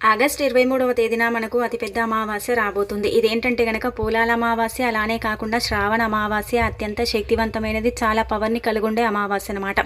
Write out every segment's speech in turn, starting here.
August ఇరవై మూడవ తేదీన మనకు అతిపెద్ద అమావాస్య రాబోతుంది. ఇదేంటంటే గనక పూలాల అమావాస్య అలానే కాకుండా శ్రావణ అమావాస్య అత్యంత శక్తివంతమైనది చాలా పవర్ని కలుగుండే అమావాస్య అనమాట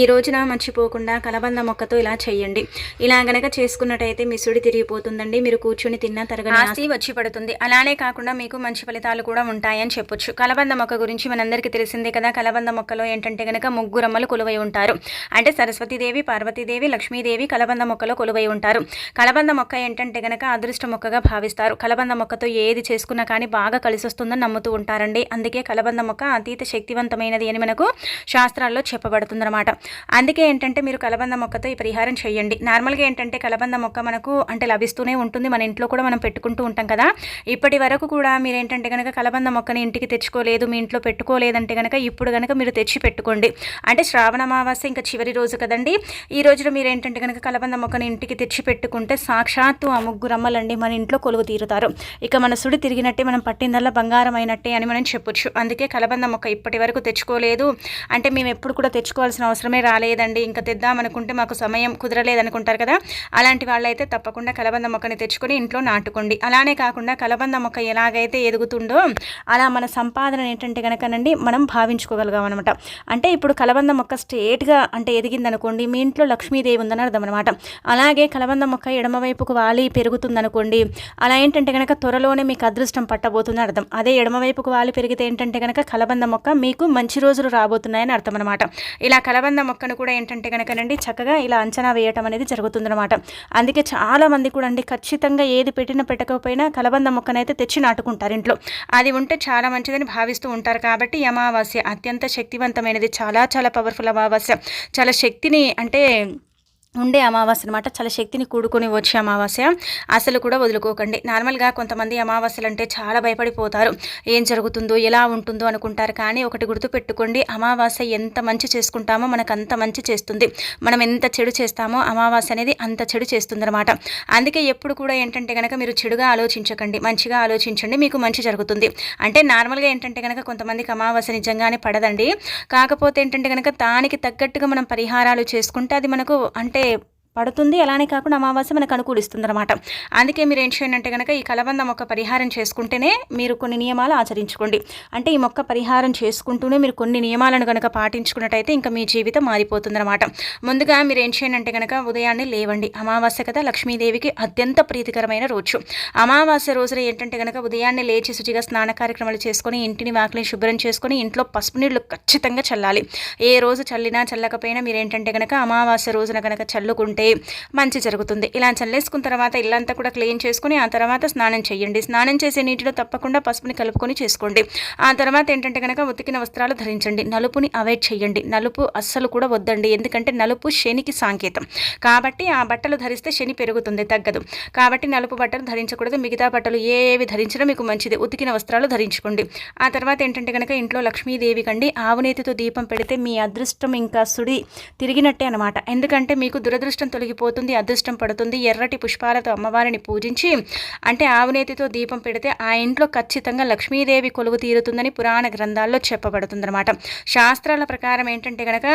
ఈ రోజున మర్చిపోకుండా కలబంద మొక్కతో ఇలా చేయండి. ఇలా గనక చేసుకున్నట్టయితే మీ సుడి తిరిగిపోతుందండి. మీరు కూర్చుని తిన్న తరగని ఆస్తి వచ్చి పడుతుంది. అలానే కాకుండా మీకు మంచి ఫలితాలు కూడా ఉంటాయని చెప్పొచ్చు. కలబంద మొక్క గురించి మనందరికీ తెలిసిందే కదా. కలబంద మొక్కలో ఏంటంటే గనక ముగ్గురమ్మలు కొలువై ఉంటారు. అంటే సరస్వతీదేవి పార్వతీదేవి లక్ష్మీదేవి కలబంద మొక్కలో కొలువై ఉంటారు. కలబంద మొక్క ఏంటంటే గనక అదృష్ట మొక్కగా భావిస్తారు. కలబంద మొక్కతో ఏది చేసుకున్నా కానీ బాగా కలిసి వస్తుందని నమ్ముతూ ఉంటారండి. అందుకే కలబంద మొక్క అతీత శక్తివంతమైనది అని మనకు శాస్త్రాల్లో చెప్పబడుతుందన్నమాట. అందుకే ఏంటంటే మీరు కలబంద మొక్కతో ఈ పరిహారం చేయండి. నార్మల్గా ఏంటంటే కలబంద మొక్క మనకు అంటే లభిస్తూనే ఉంటుంది. మన ఇంట్లో కూడా మనం పెట్టుకుంటూ ఉంటాం కదా. ఇప్పటి వరకు కూడా మీరు ఏంటంటే కనుక కలబంద మొక్కని ఇంటికి తెచ్చుకోలేదు మీ ఇంట్లో పెట్టుకోలేదంటే కనుక ఇప్పుడు కనుక మీరు తెచ్చి పెట్టుకోండి. అంటే శ్రావణ అమావాస్య ఇంకా చివరి రోజు కదండి. ఈ రోజులో మీరు ఏంటంటే కనుక కలబంద మొక్కని ఇంటికి తెచ్చి పెట్టుకుంటే సాక్షాత్తు ఆ ముగ్గురు అమ్మలండి మన ఇంట్లో కొలువు తీరుతారు. ఇక మన సుడి తిరిగినట్టే మనం పట్టిందల్లా బంగారం అయినట్టే అని మనం చెప్పొచ్చు. అందుకే కలబంద మొక్క ఇప్పటి వరకు తెచ్చుకోలేదు. అంటే మేము ఎప్పుడు కూడా తెచ్చుకోవాల్సిన అవసరమే రాలేదండి. ఇంకా తెద్దామనుకుంటే మాకు సమయం కుదరలేదు అనుకుంటారు కదా. అలాంటి వాళ్ళైతే తప్పకుండా కలబంద మొక్కని తెచ్చుకొని ఇంట్లో నాటుకోండి. అలానే కాకుండా కలబంద మొక్క ఎలాగైతే ఎదుగుతుందో అలా మన సంపాదన ఏంటంటే కనుకనండి మనం భావించుకోగలిగాం అనమాట అంటే ఇప్పుడు కలబంద మొక్క స్ట్రేట్గా అంటే ఎదిగిందనుకోండి మీ ఇంట్లో లక్ష్మీదేవి ఉందని అర్థం అనమాట అలాగే కలబంద మొక్క ఎడమవైపు వైపుకు వాలి పెరుగుతుందనుకోండి అలా ఏంటంటే కనుక త్వరలోనే మీకు అదృష్టం పట్టబోతుంది అర్థం. అదే ఎడమవైపుకు వాలి పెరిగితే ఏంటంటే కనుక కలబంద మొక్క మీకు మంచి రోజులు రాబోతున్నాయని అర్థం అనమాట ఇలా కలబంద మొక్కను కూడా ఏంటంటే కనుకనండి చక్కగా ఇలా అంచనా వేయటం అనేది జరుగుతుందన్నమాట. అందుకే చాలా మంది కూడా అండి ఖచ్చితంగా ఏది పెట్టినా పెట్టకపోయినా కలబంద మొక్కనైతే తెచ్చి నాటుకుంటారు ఇంట్లో. అది ఉంటే చాలా మంచిదని భావిస్తూ ఉంటారు కాబట్టి అమావాస్య అత్యంత శక్తివంతమైనది. చాలా చాలా పవర్ఫుల్ అమావాస్య. చాలా శక్తిని అంటే ఉండే అమావాస్య అనమాట చాలా శక్తిని కూడుకొని వచ్చే అమావాస్య. అసలు కూడా వదులుకోకండి. నార్మల్గా కొంతమంది అమావాస్యలు అంటే చాలా భయపడిపోతారు. ఏం జరుగుతుందో ఎలా ఉంటుందో అనుకుంటారు. కానీ ఒకటి గుర్తుపెట్టుకోండి. అమావాస్య ఎంత మంచి చేసుకుంటామో మనకు అంత మంచి చేస్తుంది. మనం ఎంత చెడు చేస్తామో అమావాస్య అనేది అంత చెడు చేస్తుంది అనమాట అందుకే ఎప్పుడు కూడా ఏంటంటే కనుక మీరు చెడుగా ఆలోచించకండి. మంచిగా ఆలోచించండి. మీకు మంచి జరుగుతుంది. అంటే నార్మల్గా ఏంటంటే కనుక కొంతమందికి అమావాస్య నిజంగానే పడదండి. కాకపోతే ఏంటంటే కనుక దానికి తగ్గట్టుగా మనం పరిహారాలు చేసుకుంటే అది మనకు అంటే ഷേപ്പ് పడుతుంది. అలానే కాకుండా అమావాస్య మనకు అనుకూలిస్తుంది అనమాట అందుకే మీరు ఏం చేయండి అంటే కనుక ఈ కలబంద మొక్క పరిహారం చేసుకుంటేనే మీరు కొన్ని నియమాలు ఆచరించుకోండి. అంటే ఈ మొక్క పరిహారం చేసుకుంటూనే మీరు కొన్ని నియమాలను కనుక పాటించుకున్నట్టయితే ఇంకా మీ జీవితం మారిపోతుంది అనమాట ముందుగా మీరు ఏం చేయండి అంటే కనుక ఉదయాన్నే లేవండి. అమావాస్య కదా లక్ష్మీదేవికి అత్యంత ప్రీతికరమైన రోజు. అమావాస్య రోజున ఏంటంటే కనుక ఉదయాన్నే లేచి శుచిగా స్నాన కార్యక్రమాలు చేసుకొని ఇంటిని వాకిలి శుభ్రం చేసుకొని ఇంట్లో పసుపు నీళ్ళు ఖచ్చితంగా చల్లాలి. ఏ రోజు చల్లినా చల్లకపోయినా మీరు ఏంటంటే కనుక అమావాస్య రోజున కనుక చల్లుకుంటే మంచి జరుగుతుంది. ఇలా చల్లేసుకున్న తర్వాత ఇల్లంతా కూడా క్లీన్ చేసుకుని ఆ తర్వాత స్నానం చేయండి. స్నానం చేసే నీటిలో తప్పకుండా పసుపుని కలుపుకొని చేసుకోండి. ఆ తర్వాత ఏంటంటే కనుక ఉతికిన వస్త్రాలు ధరించండి. నలుపుని అవాయిడ్ చేయండి. నలుపు అస్సలు కూడా వద్దండి. ఎందుకంటే నలుపు శనికి సాంకేతం. కాబట్టి ఆ బట్టలు ధరిస్తే శని పెరుగుతుంది తగ్గదు. కాబట్టి నలుపు బట్టలు ధరించకూడదు. మిగతా బట్టలు ఏవి ధరించినా మీకు మంచిది. ఉతికిన వస్త్రాలు ధరించుకోండి. ఆ తర్వాత ఏంటంటే కనుక ఇంట్లో లక్ష్మీదేవి కండి ఆవునేతితో దీపం పెడితే మీ అదృష్టం ఇంకా సుడి తిరిగినట్టే అనమాట ఎందుకంటే మీకు దురదృష్టం తొలగిపోతుంది అదృష్టం పడుతుంది. ఎర్రటి పుష్పాలతో అమ్మవారిని పూజించి అంటే ఆవునేతితో దీపం పెడితే ఆ ఇంట్లో ఖచ్చితంగా లక్ష్మీదేవి కొలువు తీరుతుందని పురాణ గ్రంథాల్లో చెప్పబడుతుందన్నమాట. శాస్త్రాల ప్రకారం ఏంటంటే కనుక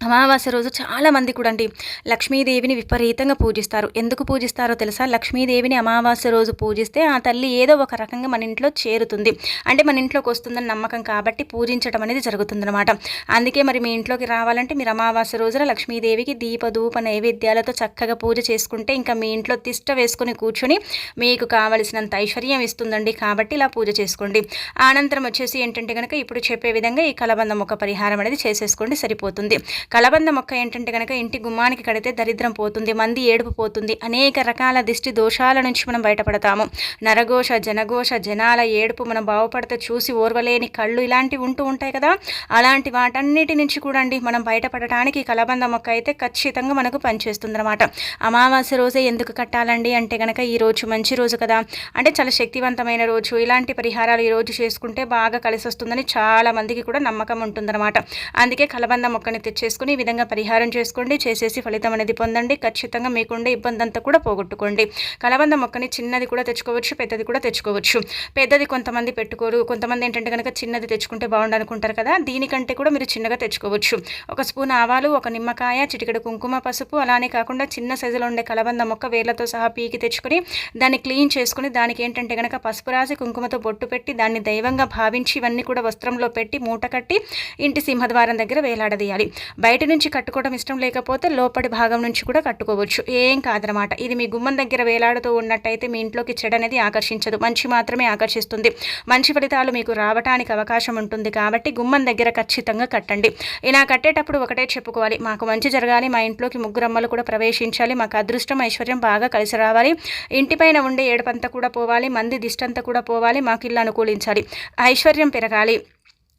అమావాస్య రోజు చాలామంది కూడా అండి లక్ష్మీదేవిని విపరీతంగా పూజిస్తారు. ఎందుకు పూజిస్తారో తెలుసా? లక్ష్మీదేవిని అమావాస్య రోజు పూజిస్తే ఆ తల్లి ఏదో ఒక రకంగా మన ఇంట్లో చేరుతుంది. అంటే మన ఇంట్లోకి వస్తుందని నమ్మకం కాబట్టి పూజించడం అనేది జరుగుతుందన్నమాట. అందుకే మరి మీ ఇంట్లోకి రావాలంటే మీరు అమావాస్య రోజున లక్ష్మీదేవికి దీపధూప నైవేద్యాలతో చక్కగా పూజ చేసుకుంటే ఇంకా మీ ఇంట్లో తిష్ట వేసుకుని కూర్చొని మీకు కావలసినంత ఐశ్వర్యం ఇస్తుందండి కాబట్టి ఇలా పూజ చేసుకోండి. అనంతరం వచ్చేసి ఏంటంటే కనుక ఇప్పుడు చెప్పే విధంగా ఈ కలబంద మొక్క పరిహారం అనేది చేసేసుకోండి సరిపోతుంది. కలబంద మొక్క ఏంటంటే కనుక ఇంటి గుమ్మానికి కడితే దరిద్రం పోతుంది మంది ఏడుపు పోతుంది అనేక రకాల దిష్టి దోషాల నుంచి మనం బయటపడతాము. నరఘోష జనఘోష జనాల ఏడుపు మనం బాగుపడితే చూసి ఓర్వలేని కళ్ళు ఇలాంటివి ఉంటూ ఉంటాయి కదా? అలాంటి వాటన్నిటి నుంచి కూడా అండి మనం బయటపడటానికి కలబంద మొక్క అయితే ఖచ్చితంగా మనకు పనిచేస్తుంది అనమాట అమావాస్య రోజే ఎందుకు కట్టాలండి అంటే కనుక ఈ రోజు మంచి రోజు కదా? అంటే చాలా శక్తివంతమైన రోజు. ఇలాంటి పరిహారాలు ఈరోజు చేసుకుంటే బాగా కలిసి వస్తుందని చాలా మందికి కూడా నమ్మకం ఉంటుందన్నమాట. అందుకే కలబంద మొక్కని తెచ్చేసి చేసుకుని ఈ విధంగా పరిహారం చేసుకోండి చేసేసి ఫలితం అనేది పొందండి. ఖచ్చితంగా మీకుండే ఇబ్బంది అంతా కూడా పోగొట్టుకోండి. కలబంద మొక్కని చిన్నది కూడా తెచ్చుకోవచ్చు పెద్దది కూడా తెచ్చుకోవచ్చు. పెద్దది కొంతమంది పెట్టుకోరు. కొంతమంది ఏంటంటే కనుక చిన్నది తెచ్చుకుంటే బాగుండు అనుకుంటారు కదా దీనికంటే కూడా మీరు చిన్నగా తెచ్చుకోవచ్చు. ఒక స్పూన్ ఆవాలు ఒక నిమ్మకాయ చిటికెడు కుంకుమ పసుపు అలానే కాకుండా చిన్న సైజులో ఉండే కలబంద మొక్క వేర్లతో సహా పీకి తెచ్చుకొని దాన్ని క్లీన్ చేసుకుని దానికి ఏంటంటే కనుక పసుపు రాసి కుంకుమతో బొట్టు పెట్టి దాన్ని దైవంగా భావించి ఇవన్నీ కూడా వస్త్రంలో పెట్టి మూట కట్టి ఇంటి సింహద్వారం దగ్గర వేలాడదీయాలి. బయట నుంచి కట్టుకోవడం ఇష్టం లేకపోతే లోపటి భాగం నుంచి కూడా కట్టుకోవచ్చు. ఏం కాదనమాట. ఇది మీ గుమ్మం దగ్గర వేలాడుతూ ఉన్నట్టయితే మీ ఇంట్లోకి చెడు అనేది ఆకర్షించదు. మంచి మాత్రమే ఆకర్షిస్తుంది. మంచి ఫలితాలు మీకు రావడానికి అవకాశం ఉంటుంది కాబట్టి గుమ్మం దగ్గర ఖచ్చితంగా కట్టండి. ఇలా కట్టేటప్పుడు ఒకటే చెప్పుకోవాలి. మాకు మంచి జరగాలి. మా ఇంట్లోకి ముగ్గురమ్మలు కూడా ప్రవేశించాలి. మాకు అదృష్టం ఐశ్వర్యం బాగా కలిసి రావాలి. ఇంటిపైన ఉండే ఏడుపంతా కూడా పోవాలి. మంది దిష్టంతా కూడా పోవాలి. మాకు ఇల్లు అనుకూలించాలి. ఐశ్వర్యం పెరగాలి.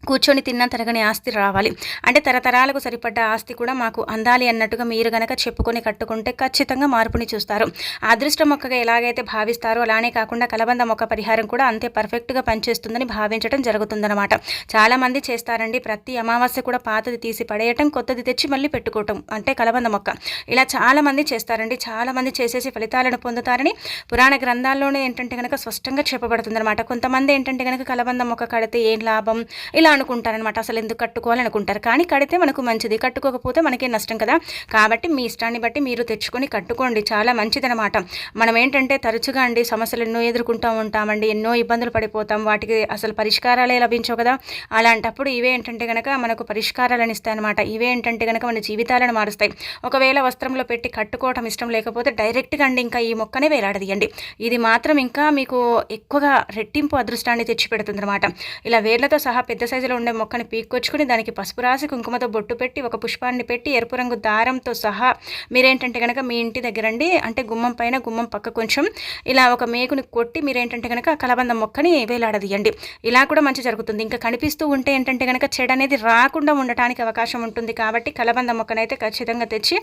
కూర్చొని తిన్న తరగని ఆస్తి రావాలి. అంటే తరతరాలకు సరిపడ్డ ఆస్తి కూడా మాకు అందాలి అన్నట్టుగా మీరు గనక చెప్పుకొని కట్టుకుంటే ఖచ్చితంగా మార్పుని చూస్తారు. అదృష్ట మొక్కగా ఎలాగైతే భావిస్తారో అలానే కాకుండా కలబంద మొక్క పరిహారం కూడా అంతే పర్ఫెక్ట్గా పనిచేస్తుందని భావించడం జరుగుతుందన్నమాట. చాలామంది చేస్తారండి. ప్రతి అమావాస్య కూడా పాతది తీసి పడేయటం కొత్తది తెచ్చి మళ్ళీ పెట్టుకోవటం అంటే కలబంద మొక్క. ఇలా చాలామంది చేస్తారండి. చాలామంది చేసేసి ఫలితాలను పొందుతారని పురాణ గ్రంథాల్లోనే ఏంటంటే కనుక స్పష్టంగా చెప్పబడుతుందన్నమాట. కొంతమంది ఏంటంటే కనుక కలబంద మొక్క కడితే ఏం లాభం? ఇలా అనుకుంటారనమాట అసలు ఎందుకు కట్టుకోవాలి అనుకుంటారు కానీ కడితే మనకు మంచిది. కట్టుకోకపోతే మనకే నష్టం కదా? కాబట్టి మీ ఇష్టాన్ని బట్టి మీరు తెచ్చుకొని కట్టుకోండి. చాలా మంచిదనమాట మనం ఏంటంటే తరచుగా అండి సమస్యలు ఎన్నో ఎదుర్కొంటూ ఉంటామండి. ఎన్నో ఇబ్బందులు పడిపోతాం. వాటికి అసలు పరిష్కారాలే లభించవు కదా? అలాంటప్పుడు ఇవే ఏంటంటే కనుక మనకు పరిష్కారాలను ఇస్తాయన్నమాట. ఇవే ఏంటంటే కనుక మన జీవితాలను మారుస్తాయి. ఒకవేళ వస్త్రంలో పెట్టి కట్టుకోవటం ఇష్టం లేకపోతే డైరెక్ట్గా అండి ఇంకా ఈ మొక్కనే వేలాడదీయండి. ఇది మాత్రం ఇంకా మీకు ఎక్కువగా రెట్టింపు అదృష్టాన్ని తెచ్చిపెడుతుంది అనమాట ఇలా వేర్లతో సహా పెద్ద సైజులో ఉండే మొక్కని పీక్కొచ్చుకుని దానికి పసుపు రాసి కుంకుమతో బొట్టు పెట్టి ఒక పుష్పాన్ని పెట్టి ఎరుపు రంగు దారంతో సహా మీరేంటంటే కనుక మీ ఇంటి దగ్గరండి. అంటే గుమ్మం పైన గుమ్మం పక్క కొంచెం ఇలా ఒక మేకుని కొట్టి మీరేంటంటే కనుక కలబంద మొక్కని వేలాడదీయండి. ఇలా కూడా మంచి జరుగుతుంది. ఇంకా కనిపిస్తూ ఉంటే ఏంటంటే కనుక చెడు అనేది రాకుండా ఉండటానికి అవకాశం ఉంటుంది కాబట్టి కలబంద మొక్కనైతే ఖచ్చితంగా తెచ్చి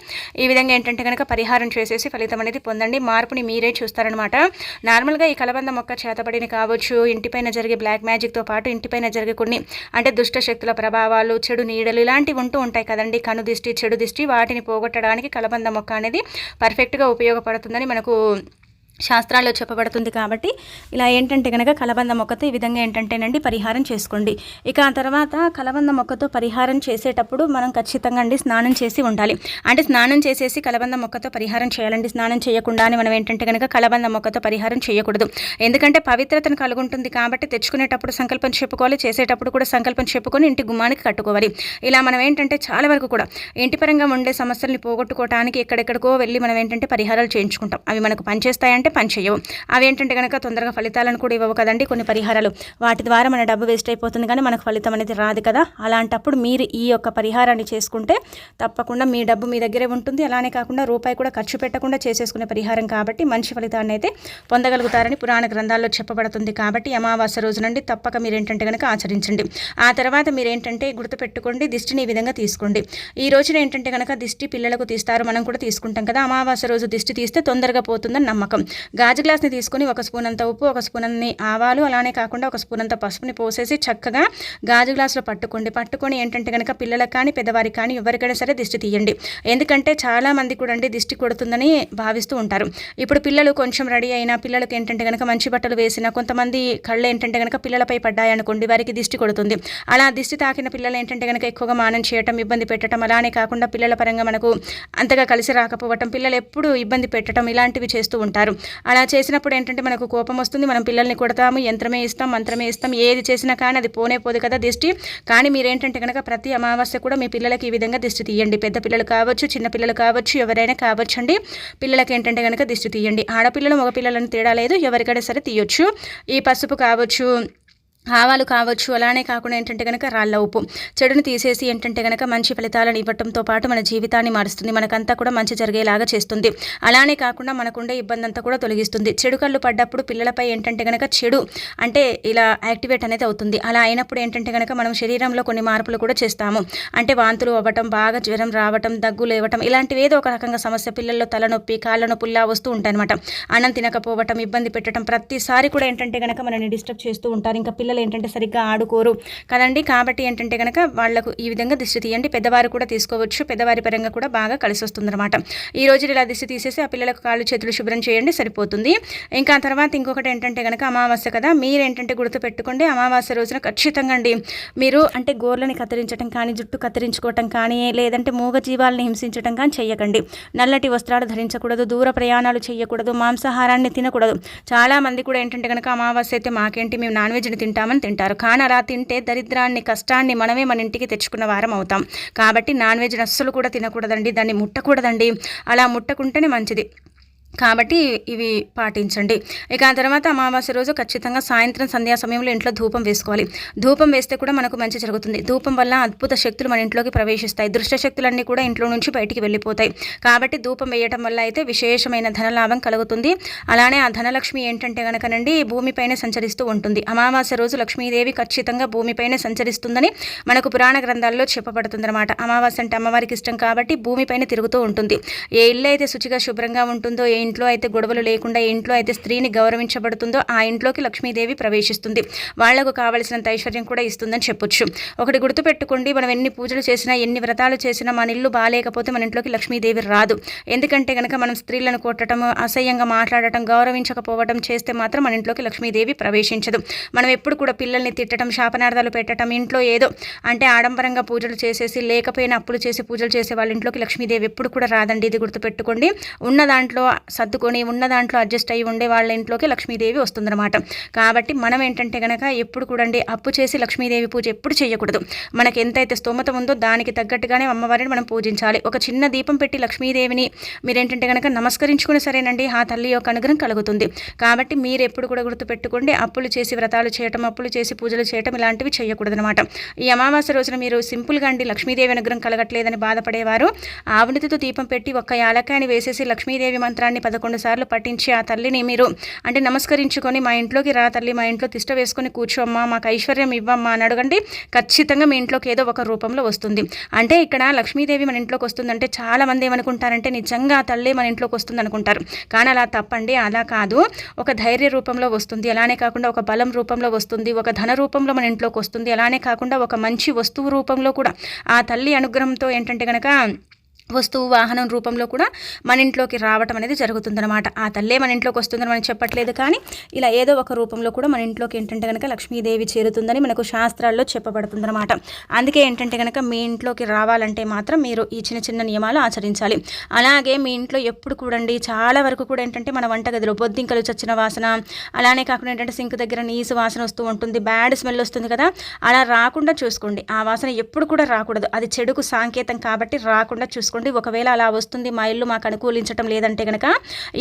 ఈ విధంగా ఏంటంటే కనుక పరిహారం చేసేసి ఫలితం అనేది పొందండి. మార్పుని మీరే చూస్తారనమాట. నార్మల్గా ఈ కలబంద మొక్క చేతబడిని కావచ్చు ఇంటిపైన జరిగే బ్లాక్ మ్యాజిక్తో పాటు ఇంటిపైన జరిగే కొన్ని అంటే దుష్ట శక్తుల ప్రభావాలు చెడు నీడలు ఇలాంటివి ఉంటూ ఉంటాయి కదండి. కను దిష్టి చెడు దిష్టి వాటిని పోగొట్టడానికి కలబంద మొక్క అనేది పర్ఫెక్ట్గా ఉపయోగపడుతుందని మనకు శాస్త్రాల్లో చెప్పబడుతుంది కాబట్టి ఇలా ఏంటంటే కనుక కలబంద మొక్కతో ఈ విధంగా ఏంటంటేనండి పరిహారం చేసుకోండి. ఇక ఆ తర్వాత కలబంద మొక్కతో పరిహారం చేసేటప్పుడు మనం ఖచ్చితంగా అండి స్నానం చేసి ఉండాలి. అంటే స్నానం చేసేసి కలబంద మొక్కతో పరిహారం చేయాలండి. స్నానం చేయకుండానే మనం ఏంటంటే కనుక కలబంద మొక్కతో పరిహారం చేయకూడదు. ఎందుకంటే పవిత్రతను కలుగుంటుంది కాబట్టి తెచ్చుకునేటప్పుడు సంకల్పం చెప్పుకోవాలి. చేసేటప్పుడు కూడా సంకల్పం చెప్పుకొని ఇంటి గుమ్మానికి కట్టుకోవాలి. ఇలా మనం ఏంటంటే చాలా వరకు కూడా ఇంటి పరంగా ఉండే సమస్యల్ని పోగొట్టుకోవడానికి ఎక్కడెక్కడికో వెళ్ళి మనం ఏంటంటే పరిహారాలు చేయించుకుంటాం. అవి మనకు అంటే పనిచేయవు అవి ఏంటంటే కనుక తొందరగా ఫలితాలను కూడా ఇవ్వవు కదండి కొన్ని పరిహారాలు. వాటి ద్వారా మన డబ్బు వేస్ట్ అయిపోతుంది కానీ మనకు ఫలితం అనేది రాదు కదా. అలాంటప్పుడు మీరు ఈ యొక్క పరిహారాన్ని చేసుకుంటే తప్పకుండా మీ డబ్బు మీ దగ్గరే ఉంటుంది. అలానే కాకుండా రూపాయి కూడా ఖర్చు పెట్టకుండా చేసేసుకునే పరిహారం కాబట్టి మంచి ఫలితాన్ని అయితే పొందగలుగుతారని పురాణ గ్రంథాల్లో చెప్పబడుతుంది కాబట్టి అమావాస్య రోజు నుండి తప్పక మీరు ఏంటంటే కనుక ఆచరించండి. ఆ తర్వాత మీరు ఏంటంటే గుర్తుపెట్టుకోండి దిష్టిని ఈ విధంగా తీసుకోండి. ఈ రోజున ఏంటంటే కనుక దిష్టి పిల్లలకు తీస్తారు మనం కూడా తీసుకుంటాం కదా. అమావాస్య రోజు దిష్టి తీస్తే తొందరగా పోతుందని నమ్మకం. గాజు గ్లాస్ని తీసుకుని ఒక స్పూన్ అంత ఉప్పు ఒక స్పూన్ అన్ని ఆవాలు అలానే కాకుండా ఒక స్పూన్ అంత పసుపుని పోసేసి చక్కగా గాజు గ్లాసులో పట్టుకోండి. పట్టుకొని ఏంటంటే కనుక పిల్లలకు కానీ పెద్దవారికి కానీ ఎవరికైనా సరే దిష్టి తీయండి. ఎందుకంటే చాలామంది కూడా అండి దిష్టి కొడుతుందని భావిస్తూ ఉంటారు. ఇప్పుడు పిల్లలు కొంచెం రెడీ అయినా పిల్లలకి ఏంటంటే కనుక మంచి బట్టలు వేసినా కొంతమంది కళ్ళు ఏంటంటే కనుక పిల్లలపై పడ్డాయనుకోండి వారికి దిష్టి కొడుతుంది. అలా దిష్టి తాకిన పిల్లలు ఏంటంటే కనుక ఎక్కువగా మానం చేయటం ఇబ్బంది పెట్టడం అలానే కాకుండా పిల్లల పరంగా మనకు అంతగా కలిసి రాకపోవటం పిల్లలు ఎప్పుడు ఇబ్బంది పెట్టడం ఇలాంటివి చేస్తూ ఉంటారు. అలా చేసినప్పుడు ఏంటంటే మనకు కోపం వస్తుంది మనం పిల్లల్ని కొడతాము యంత్రమే ఇస్తాం మంత్రమే ఇస్తాం ఏది చేసినా కానీ అది పోనే పోదు కదా దిష్టి. కానీ మీరేంటంటే కనుక ప్రతి అమావాస్య కూడా మీ పిల్లలకి ఈ విధంగా దిష్టి తీయండి. పెద్ద పిల్లలు కావచ్చు చిన్న పిల్లలు కావచ్చు ఎవరైనా కావచ్చు అండి పిల్లలకి ఏంటంటే కనుక దిష్టి తీయండి. ఆడపిల్లలు మగ పిల్లలను తేడా లేదు ఎవరికైనా సరే తీయొచ్చు. ఈ పసుపు కావచ్చు ఆవాలు కావచ్చు అలానే కాకుండా ఏంటంటే కనుక రాళ్ళ ఉప్పు. చెడుని తీసేసి ఏంటంటే కనుక మంచి ఫలితాలను ఇవ్వటంతో పాటు మన జీవితాన్ని మారుస్తుంది. మనకంతా కూడా మంచి జరిగేలాగా చేస్తుంది. అలానే కాకుండా మనకుండే ఇబ్బంది అంతా కూడా తొలగిస్తుంది. చెడు కళ్ళు పడ్డప్పుడు పిల్లలపై ఏంటంటే కనుక చెడు అంటే ఇలా యాక్టివేట్ అనేది అవుతుంది. అలా అయినప్పుడు ఏంటంటే కనుక మనం శరీరంలో కొన్ని మార్పులు కూడా చేస్తాము. అంటే వాంతులు అవ్వటం బాగా జ్వరం రావటం దగ్గు లేవటం ఇలాంటివి ఏదో ఒక రకంగా సమస్య పిల్లల్లో తలనొప్పి కాళ్ళ నొప్పుల్లా వస్తూ ఉంటాయన్నమాట. అన్నం తినకపోవటం ఇబ్బంది పెట్టడం ప్రతిసారి కూడా ఏంటంటే కనుక మనల్ని డిస్టర్బ్ చేస్తూ ఉంటారు. ఇంకా పిల్లలు పిల్లలు ఏంటంటే సరిగ్గా ఆడుకోరు కదండి. కాబట్టి ఏంటంటే కనుక వాళ్ళకు ఈ విధంగా దిష్టి తీయండి. పెద్దవారు కూడా తీసుకోవచ్చు. పెద్దవారి పరంగా కూడా బాగా కలిసి వస్తుందన్నమాట. ఈ రోజు ఇలా దిష్టి తీసేసి ఆ పిల్లలకు కాళ్ళు చేతులు శుభ్రం చేయండి. సరిపోతుంది. ఇంకా తర్వాత ఇంకొకటి ఏంటంటే కనుక అమావాస్య కదా. మీరు ఏంటంటే గుర్తు పెట్టుకోండి. అమావాస్య రోజున ఖచ్చితంగా అండి మీరు అంటే గోర్లని కత్తిరించడం కానీ జుట్టు కత్తిరించుకోవటం కానీ లేదంటే మూగ జీవాలని హింసించడం కానీ చేయకండి నల్లటి వస్త్రాలు ధరించకూడదు. దూర ప్రయాణాలు చేయకూడదు మాంసాహారాన్ని తినకూడదు. చాలా మంది కూడా ఏంటంటే కనుక అమావాస్య అయితే మాకేంటి? మేము నాన్ వెజ్ని తింటాం. తింటామని తింటారు. కానీ అలా తింటే దరిద్రాన్ని కష్టాన్ని మనమే మన ఇంటికి తెచ్చుకున్న వారం అవుతాం. కాబట్టి నాన్ వెజ్ అస్సలు కూడా తినకూడదండి. దాన్ని ముట్టకూడదండి. అలా ముట్టకుంటేనే మంచిది. కాబట్టి ఇవి పాటించండి. ఇక ఆ తర్వాత అమావాస్య రోజు ఖచ్చితంగా సాయంత్రం సంధ్యా సమయంలో ఇంట్లో ధూపం వేసుకోవాలి. ధూపం వేస్తే కూడా మనకు మంచి జరుగుతుంది. ధూపం వల్ల అద్భుత శక్తులు మన ఇంట్లోకి ప్రవేశిస్తాయి. దృష్ట శక్తులన్నీ కూడా ఇంట్లో నుంచి బయటికి వెళ్ళిపోతాయి. కాబట్టి ధూపం వేయటం వల్ల అయితే విశేషమైన ధనలాభం కలుగుతుంది. అలానే ఆ ధనలక్ష్మి ఏంటంటే కనుకనండి భూమిపైన సంచరిస్తూ ఉంటుంది. అమావాస్య రోజు లక్ష్మీదేవి ఖచ్చితంగా భూమిపైన సంచరిస్తుందని మనకు పురాణ గ్రంథాల్లో చెప్పబడుతుంది అనమాట అమావాస్య అంటే అమ్మవారికి ఇష్టం కాబట్టి భూమిపైన తిరుగుతూ ఉంటుంది. ఏ ఇల్లు అయితే శుచిగా శుభ్రంగా ఉంటుందో ఏ ఇంట్లో అయితే గొడవలు లేకుండా ఏ ఇంట్లో అయితే స్త్రీని గౌరవించబడుతుందో ఆ ఇంట్లోకి లక్ష్మీదేవి ప్రవేశిస్తుంది. వాళ్ళకు కావలసినంత ఐశ్వర్యం కూడా ఇస్తుందని చెప్పొచ్చు. ఒకటి గుర్తుపెట్టుకోండి మనం ఎన్ని పూజలు చేసినా ఎన్ని వ్రతాలు చేసినా మన ఇల్లు బాగాలేకపోతే మన ఇంట్లోకి లక్ష్మీదేవి రాదు. ఎందుకంటే కనుక మనం స్త్రీలను కొట్టడం అసహ్యంగా మాట్లాడటం గౌరవించకపోవడం చేస్తే మాత్రం మన ఇంట్లోకి లక్ష్మీదేవి ప్రవేశించదు. మనం ఎప్పుడు కూడా పిల్లల్ని తిట్టడం శాపనార్థాలు పెట్టడం ఇంట్లో ఏదో అంటే ఆడంబరంగా పూజలు చేసేసి లేకపోయినా అప్పులు చేసి పూజలు చేసే వాళ్ళ ఇంట్లోకి లక్ష్మీదేవి ఎప్పుడు కూడా రాదండి. ఇది గుర్తుపెట్టుకోండి. ఉన్న దాంట్లో సర్దుకొని ఉన్న దాంట్లో అడ్జస్ట్ అయ్యి ఉండే వాళ్ళ ఇంట్లోకి లక్ష్మీదేవి వస్తుందన్నమాట. కాబట్టి మనం ఏంటంటే కనుక ఎప్పుడు కూడండి అప్పు చేసి లక్ష్మీదేవి పూజ ఎప్పుడు చేయకూడదు. మనకి ఎంతైతే స్తోమత ఉందో దానికి తగ్గట్టుగానే అమ్మవారిని మనం పూజించాలి. ఒక చిన్న దీపం పెట్టి లక్ష్మీదేవిని మీరేంటంటే కనుక నమస్కరించుకుని సరేనండి ఆ తల్లి యొక్క అనుగ్రహం కలుగుతుంది. కాబట్టి మీరు ఎప్పుడు కూడా గుర్తుపెట్టుకోండి అప్పులు చేసి వ్రతాలు చేయటం అప్పులు చేసి పూజలు చేయటం ఇలాంటివి చేయకూడదు అనమాట ఈ అమావాస్య రోజున మీరు సింపుల్గా అండి లక్ష్మీదేవి అనుగ్రహం కలగట్లేదని బాధపడేవారు. ఆవునితితో దీపం పెట్టి ఒక్క యాలకాయని వేసేసి లక్ష్మీదేవి మంత్రాన్ని పదకొండు సార్లు పట్టించి ఆ తల్లిని మీరు అంటే నమస్కరించుకొని మా ఇంట్లోకి రా తల్లి మా ఇంట్లో తిష్ట వేసుకొని కూర్చోమ్మా మాకు ఐశ్వర్యం ఇవ్వమ్మా అని అడగండి. ఖచ్చితంగా మీ ఇంట్లోకి ఏదో ఒక రూపంలో వస్తుంది. అంటే ఇక్కడ లక్ష్మీదేవి మన ఇంట్లోకి వస్తుందంటే చాలా మంది ఏమనుకుంటారంటే నిజంగా ఆ తల్లి మన ఇంట్లోకి వస్తుంది అనుకుంటారు కానీ అలా తప్పండి అలా కాదు. ఒక ధైర్య రూపంలో వస్తుంది అలానే కాకుండా ఒక బలం రూపంలో వస్తుంది ఒక ధన రూపంలో మన ఇంట్లోకి వస్తుంది అలానే కాకుండా ఒక మంచి వస్తువు రూపంలో కూడా. ఆ తల్లి అనుగ్రహంతో ఏంటంటే కనుక వస్తువు వాహనం రూపంలో కూడా మన ఇంట్లోకి రావటం అనేది జరుగుతుందన్నమాట. ఆ తల్లే మన ఇంట్లోకి వస్తుందని మనం చెప్పట్లేదు కానీ ఇలా ఏదో ఒక రూపంలో కూడా మన ఇంట్లోకి ఏంటంటే కనుక లక్ష్మీదేవి చేరుతుందని మనకు శాస్త్రాల్లో చెప్పబడుతుందన్నమాట. అందుకే ఏంటంటే కనుక మీ ఇంట్లోకి రావాలంటే మాత్రం మీరు ఈ చిన్న చిన్న నియమాలు ఆచరించాలి. అలాగే మీ ఇంట్లో ఎప్పుడు కూడండి చాలా వరకు కూడా ఏంటంటే మన వంటగదిలో బొద్దింకలు చచ్చిన వాసన అలానే కాకుండా ఏంటంటే సింక్ దగ్గర నీసు వాసన వస్తూ ఉంటుంది బ్యాడ్ స్మెల్ వస్తుంది కదా అలా రాకుండా చూసుకోండి. ఆ వాసన ఎప్పుడు కూడా రాకూడదు. అది చెడుకు సాంకేతం కాబట్టి రాకుండా చూసుకోండి. చేసుకోండి. ఒకవేళ అలా వస్తుంది మా ఇల్లు మాకు అనుకూలించడం లేదంటే కనుక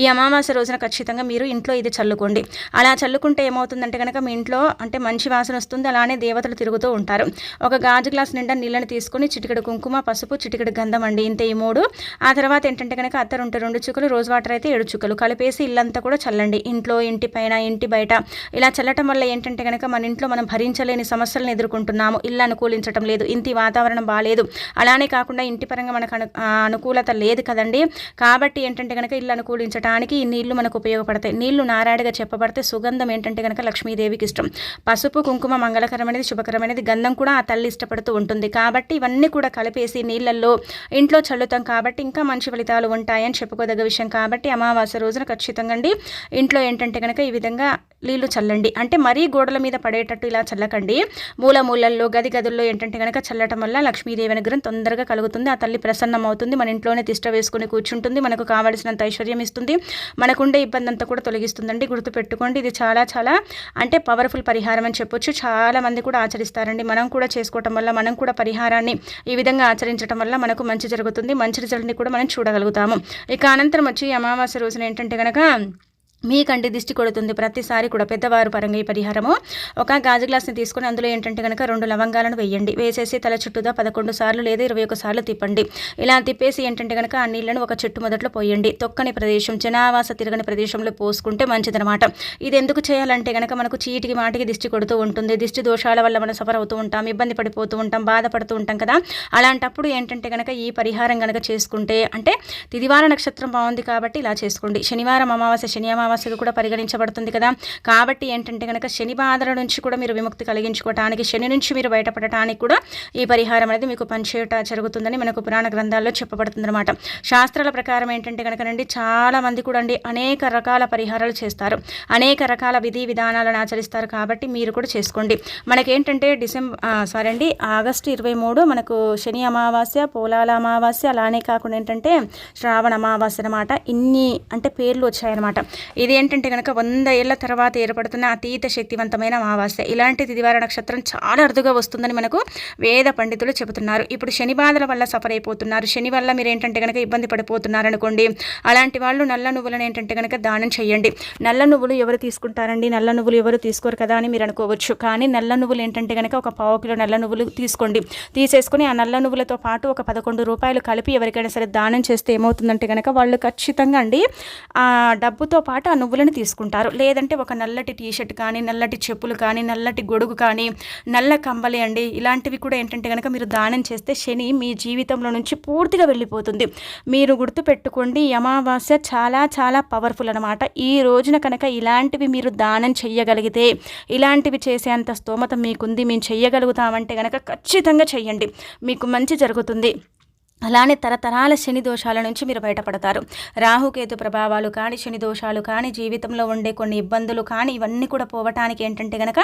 ఈ అమావాస్య రోజున ఖచ్చితంగా మీరు ఇంట్లో ఇది చల్లుకోండి. అలా చల్లుకుంటే ఏమవుతుందంటే కనుక మీ ఇంట్లో అంటే మంచి వాసన వస్తుంది అలానే దేవతలు తిరుగుతూ ఉంటారు. ఒక గాజు గ్లాస్ నిండా నీళ్ళని తీసుకొని చిటికెడు కుంకుమ పసుపు చిటికెడు గంధం అండి. ఇంత ఈ మూడు. ఆ తర్వాత ఏంటంటే కనుక అత్తరు ఉంటే రెండు చుక్కలు రోజు వాటర్ అయితే ఏడు చుక్కలు. కలిపేసి ఇల్లంతా కూడా చల్లండి. ఇంట్లో ఇంటి పైన ఇంటి బయట. ఇలా చల్లటం వల్ల ఏంటంటే కనుక మన ఇంట్లో మనం భరించలేని సమస్యలను ఎదుర్కొంటున్నాము. ఇల్లు అనుకూలించడం లేదు ఇంటి వాతావరణం బాగాలేదు అలానే కాకుండా ఇంటి పరంగా మనకు అనుకూలత లేదు కదండి. కాబట్టి ఏంటంటే కనుక ఇల్లు అనుకూలించడానికి ఈ నీళ్ళు మనకు ఉపయోగపడతాయి. నీళ్ళు నారాడిగా చెప్పబడితే సుగంధం ఏంటంటే కనుక లక్ష్మీదేవికి ఇష్టం. పసుపు కుంకుమ మంగళకరమైనది శుభకరమైనది గంధం కూడా ఆ తల్లి ఇష్టపడుతూ ఉంటుంది. కాబట్టి ఇవన్నీ కూడా కలిపేసి నీళ్ళల్లో ఇంట్లో చల్లుతాం కాబట్టి ఇంకా మంచి ఫలితాలు ఉంటాయని చెప్పుకోదగ్గ విషయం. కాబట్టి అమావాస్య రోజున ఖచ్చితంగా అండి ఇంట్లో ఏంటంటే కనుక ఈ విధంగా నీళ్ళు చల్లండి. అంటే మరీ గోడల మీద పడేటట్టు ఇలా చల్లకండి. మూల మూలల్లో గది గదుల్లో ఏంటంటే కనుక చల్లటం వల్ల లక్ష్మీదేవి అనుగ్రహం తొందరగా కలుగుతుంది. ఆ తల్లి ప్రసన్నం అవుతుంది. మన ఇంట్లోనే తిష్ట వేసుకుని కూర్చుంటుంది. మనకు కావాల్సినంత ఐశ్వర్యం ఇస్తుంది. మనకుండే ఇబ్బంది అంతా కూడా తొలగిస్తుందండి. గుర్తుపెట్టుకోండి. ఇది చాలా చాలా అంటే పవర్ఫుల్ పరిహారం అని చెప్పొచ్చు. చాలా మంది కూడా ఆచరిస్తారండి. మనం కూడా చేసుకోవటం వల్ల మనం కూడా పరిహారాన్ని ఈ విధంగా ఆచరించడం వల్ల మనకు మంచి జరుగుతుంది. మంచి రిజల్ట్ని కూడా మనం చూడగలుగుతాము. ఇక అనంతరం వచ్చి అమావాస్య రోజున ఏంటంటే కనుక మీ కంటి దిష్టి కొడుతుంది. ప్రతిసారి కూడా పెద్దవారు పరంగా ఈ పరిహారము. ఒక గాజు గ్లాస్ని తీసుకొని అందులో ఏంటంటే కనుక రెండు లవంగాలను వేయండి. వేసేసి తల చుట్టూదా పదకొండు సార్లు లేదా ఇరవై ఒక సార్లు తిప్పండి. ఇలా తిప్పేసి ఏంటంటే కనుక ఆ నీళ్ళను ఒక చెట్టు మొదట్లో పోయండి. తొక్కని ప్రదేశం జనావాస తిరగని ప్రదేశంలో పోసుకుంటే మంచిదనమాట ఇది ఎందుకు చేయాలంటే కనుక మనకు చీటికి మాటికి దిష్టి కొడుతూ ఉంటుంది. దిష్టి దోషాల వల్ల మనం సఫర్ అవుతూ ఉంటాం ఇబ్బంది పడిపోతూ ఉంటాం బాధపడుతూ ఉంటాం కదా. అలాంటప్పుడు ఏంటంటే కనుక ఈ పరిహారం కనుక చేసుకుంటే అంటే తిదివార నక్షత్రం బాగుంది కాబట్టి ఇలా చేసుకోండి. శనివారం అమావాస్య శని అమావాస్య అమావాస్యగా కూడా పరిగణించబడుతుంది కదా. కాబట్టి ఏంటంటే కనుక శని బాధల నుంచి కూడా మీరు విముక్తి కలిగించుకోవటానికి శని నుంచి మీరు బయటపడటానికి కూడా ఈ పరిహారం అనేది మీకు పనిచేయట జరుగుతుందని మనకు పురాణ గ్రంథాల్లో చెప్పబడుతుంది అనమాట శాస్త్రాల ప్రకారం ఏంటంటే కనుకనండి చాలా మంది కూడా అండి అనేక రకాల పరిహారాలు చేస్తారు. అనేక రకాల విధి విధానాలను ఆచరిస్తారు కాబట్టి మీరు కూడా చేసుకోండి. మనకేంటంటే డిసెంబర్ సారీ అండి ఆగస్టు ఇరవై మూడు మనకు శని అమావాస్య పోలాల అమావాస్య అలానే కాకుండా ఏంటంటే శ్రావణ అమావాస్య అనమాట ఇన్ని అంటే పేర్లు వచ్చాయన్నమాట. ఇది ఏంటంటే కనుక వంద ఏళ్ళ తర్వాత ఏర్పడుతున్న అతీత శక్తివంతమైన అమావాస్య. ఇలాంటి తిదివార నక్షత్రం చాలా అరుదుగా వస్తుందని మనకు వేద పండితులు చెబుతున్నారు. ఇప్పుడు శని బాధల వల్ల సఫర్ అయిపోతున్నారు. శని వల్ల మీరు ఏంటంటే కనుక ఇబ్బంది పడిపోతున్నారు అనుకోండి అలాంటి వాళ్ళు నల్ల నువ్వులను ఏంటంటే కనుక దానం చేయండి నల్ల నువ్వులు ఎవరు తీసుకుంటారండి? నల్ల నువ్వులు ఎవరు తీసుకోరు కదా అని మీరు అనుకోవచ్చు. కానీ నల్ల నువ్వులు ఏంటంటే కనుక ఒక పావు కిలో నల్ల నువ్వులు తీసుకోండి. తీసేసుకుని ఆ నల్ల నువ్వులతో పాటు ఒక పదకొండు రూపాయలు కలిపి ఎవరికైనా సరే దానం చేస్తే ఏమవుతుందంటే కనుక వాళ్ళు ఖచ్చితంగా అండి ఆ డబ్బుతో పాటు ఆ నువ్వులను తీసుకుంటారు. లేదంటే ఒక నల్లటి టీషర్ట్ కానీ నల్లటి చెప్పులు కానీ నల్లటి గొడుగు కానీ నల్ల కంబలి అండి. ఇలాంటివి కూడా ఏంటంటే కనుక మీరు దానం చేస్తే శని మీ జీవితంలో నుంచి పూర్తిగా వెళ్ళిపోతుంది. మీరు గుర్తుపెట్టుకోండి అమావాస్య చాలా చాలా పవర్ఫుల్ అనమాట ఈ రోజున కనుక ఇలాంటివి మీరు దానం చేయగలిగితే ఇలాంటివి చేసేంత స్తోమత మీకుంది మేము చెయ్యగలుగుతామంటే కనుక ఖచ్చితంగా చెయ్యండి. మీకు మంచి జరుగుతుంది. అలానే తరతరాల శని దోషాల నుంచి మీరు బయటపడతారు. రాహుకేతు ప్రభావాలు కానీ శని దోషాలు కానీ జీవితంలో ఉండే కొన్ని ఇబ్బందులు కానీ ఇవన్నీ కూడా పోవటానికి ఏంటంటే కనుక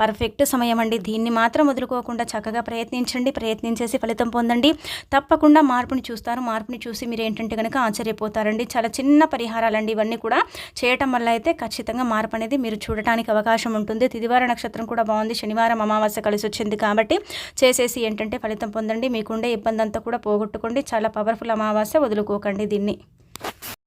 పర్ఫెక్ట్ సమయం అండి దీన్ని మాత్రం వదులుకోకుండా చక్కగా ప్రయత్నించండి ప్రయత్నించేసి ఫలితం పొందండి. తప్పకుండా మార్పుని చూస్తారు. మార్పుని చూసి మీరు ఏంటంటే కనుక ఆశ్చర్యపోతారండి. చాలా చిన్న పరిహారాలండి ఇవన్నీ కూడా. చేయటం వల్ల అయితే ఖచ్చితంగా మార్పు అనేది మీరు చూడటానికి అవకాశం ఉంటుంది. తిదివార నక్షత్రం కూడా బాగుంది. శనివారం అమావాస్య కలిసి వచ్చింది కాబట్టి చేసేసి ఏంటంటే ఫలితం పొందండి. మీకుండే ఇబ్బంది అంతా కూడా పోగొట్టు గుర్తుపెట్టుకోండి చాలా పవర్ఫుల్ అమావాస్య వదులుకోకండి దీన్ని.